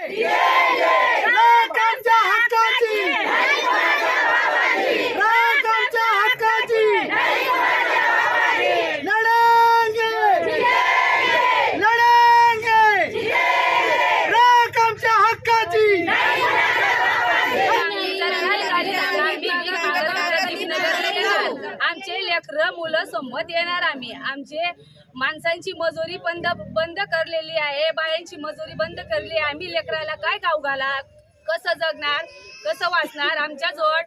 Yeah. आमचे लेकरं मुलं सोबत येणार आम्ही. आमचे माणसांची मजुरी बंद बंद करलेली आहे. बायांची मजुरी बंद करली आहे. आम्ही लेकराला काय खाऊ घाला कसं जगणार? कसं वाचणार? आमच्या जवळ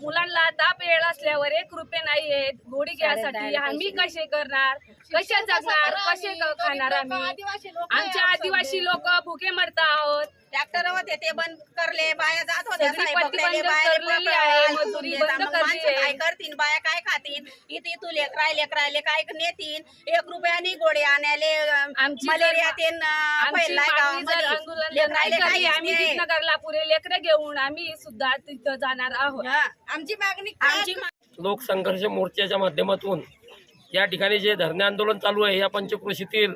मुलांना ताप येळ असल्यावर एक रुपये नाही आहेत गोडी घ्यायसाठी आम्ही कसे करणार? कसे जगणार? कसे खाणार आम्ही? आमच्या आदिवासी लोक भुके मरता आहोत ट्रॅक्टर होते ते बंद करले बाया जात होत्या सगळी बाया करलेली लेकरं आहे, आली मजुरी तुम्ही बंद मग करली माणसं आहे. काय करतील बाया काय खातील इथे तू लेकराय लेकरायले काय नेतील एक रुपयानी गोळे आणायले अं, आमची जर- मलेरिया ते अं, आमची फैललाय मागणी जर गावामध्ये. आंदोलन नाही लेकरायले झाली, काहीच आम्ही नाही. नगरला पुरे लेकरं घेऊन आम्ही सुद्धा तिथं जाणार आहोत हा, आमची मागणी आमची मा- लोकसंघर्ष मोर्चाच्या माध्यमातून या ठिकाणी जे धरणे आंदोलन चालू आहे या पंचक्रोशीतील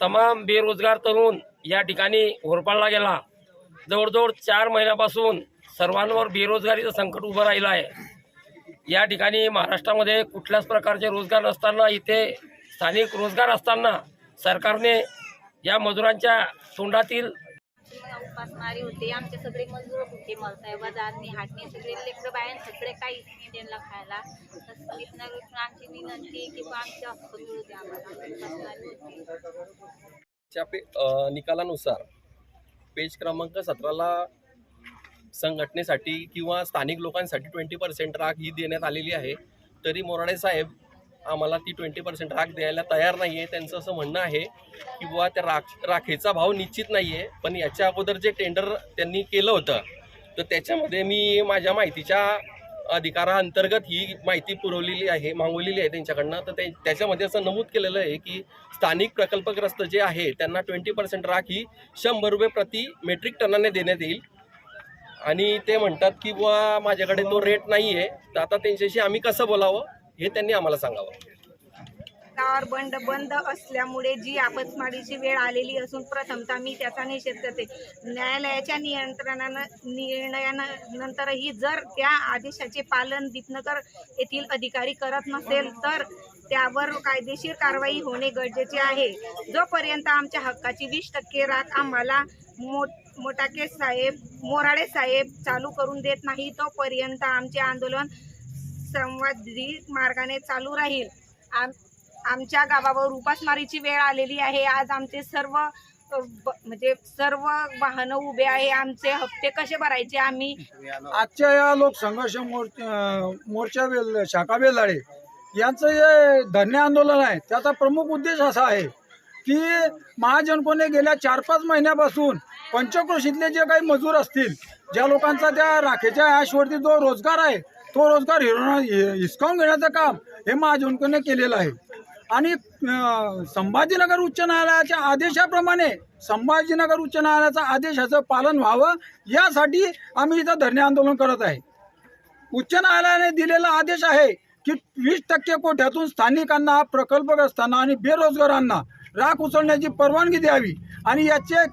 तमाम बेरोजगार तरुण या ठिकाणी होरपाळला गेला. जवळजवळ चार महिन्यापासून सर्वांवर बेरोजगारीचं संकट उभं राहिलं आहे. या ठिकाणी महाराष्ट्रामध्ये कुठल्याच प्रकारचे रोजगार नसताना इथे स्थानिक रोजगार असताना सरकारने या मजुरांच्या तोंडातील उपासमारी होते. आमचे सगळे मजूर होते मलसाहेब जाणणे हाटणे सगळे लेकरं बाहेर सगळे काहीच नाही त्यांना खायला. तसं इथनं आमची विनंती की बा आमचे हक्क मिळू आम्हाला. उपासमारी होती च्या पे निकालानुसार पेज क्रमांक सतराला संघटनेसाठी किंवा स्थानिक लोकांसाठी ट्वेंटी पर्सेंट राख ही देण्यात आलेली आहे. तरी मोराडे साहेब आम्हाला ती ट्वेंटी पर्सेंट राख द्यायला तयार नाही आहे त्यांचं असं म्हणणं आहे किंवा त्या राख राखेचा भाव निश्चित नाही आहे पण याच्या अगोदर जे टेंडर त्यांनी केलं होतं तर त्याच्यामध्ये मी माझ्या माहितीच्या अधिकाराअंतर्गत ही माहिती पुरवलेली आहे मागवलेली आहे त्यांच्याकडनं. तर ते त्याच्यामध्ये असं नमूद केलेलं आहे की स्थानिक प्रकल्पग्रस्त जे आहे त्यांना ट्वेंटी पर्सेंट राख ही शंभर रुपये प्रति मेट्रिक टनाने देण्यात येईल. आणि ते म्हणतात की बुवा माझ्याकडे तो रेट नाही आहे तर आता त्यांच्याशी आम्ही कसं बोलावं हे त्यांनी आम्हाला सांगावं. रस्त्यावर बंद बंद असल्यामुळे जी आपत्माडीची वेळ आलेली असून प्रथमतः मी त्याचा निषेध करते. न्यायालयाच्या नियंत्रणानं निर्णयानंतरही जर त्या आदेशाचे पालन दीपनगर येथील अधिकारी करत नसेल तर त्यावर कायदेशीर कारवाई होणे गरजेचे आहे. जोपर्यंत आमच्या हक्काची वीस टक्के राख आम्हाला मो मोटाके साहेब मोराडे साहेब चालू करून देत नाही तोपर्यंत आमचे आंदोलन संवादी मार्गाने चालू राहील. आम आमच्या गावावर उपासमारीची वेळ आलेली आहे. आज आमचे सर्व ब- म्हणजे सर्व वाहनं उभे आहे. आमचे हप्ते कसे भरायचे आम्ही? आजच्या या लोकसंघर्ष मोर्चा मोर्चा शाखा बेलाळे यांचं जे धरणे आंदोलन आहे. त्याचा प्रमुख उद्देश असा आहे की महाजनकोने गेल्या चार पाच महिन्यापासून पंचक्रोशीतले जे काही मजूर असतील ज्या लोकांचा त्या राखेच्या ॲशवरती जो रोजगार आहे तो रोजगार हिरवणं हिसकावून घेण्याचं काम हे महाजनकोने केलेलं आहे. आणि संभाजीनगर उच्च न्यायालयाच्या आदेशाप्रमाणे संभाजीनगर उच्च न्यायालयाच्या आदेशाचं पालन व्हावं यासाठी आम्ही इथं धरणे आंदोलन करत आहे. उच्च न्यायालयाने दिलेला आदेश आहे की वीस टक्के कोट्यातून स्थानिकांना प्रकल्पग्रस्तांना आणि बेरोजगारांना राख उचलण्याची परवानगी द्यावी आणि याचे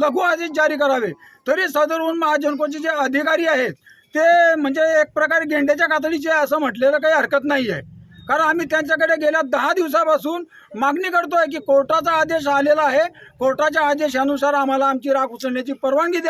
लघु आदेश जारी करावे. तरी सदरहून महाजनकोचे जे अधिकारी आहेत ते म्हणजे एक प्रकारे गेंड्याच्या कातडीचे असं म्हटलेलं काही हरकत नाही आहे कारण आम्ही त्यांच्याकडे गेल्या दहा दिवसापासून मागणी करतोय की कोर्टाचा आदेश आलेला आहे. कोर्टाच्या आदेशानुसार आम्हाला आमची राख उचलण्याची परवानगी द्या.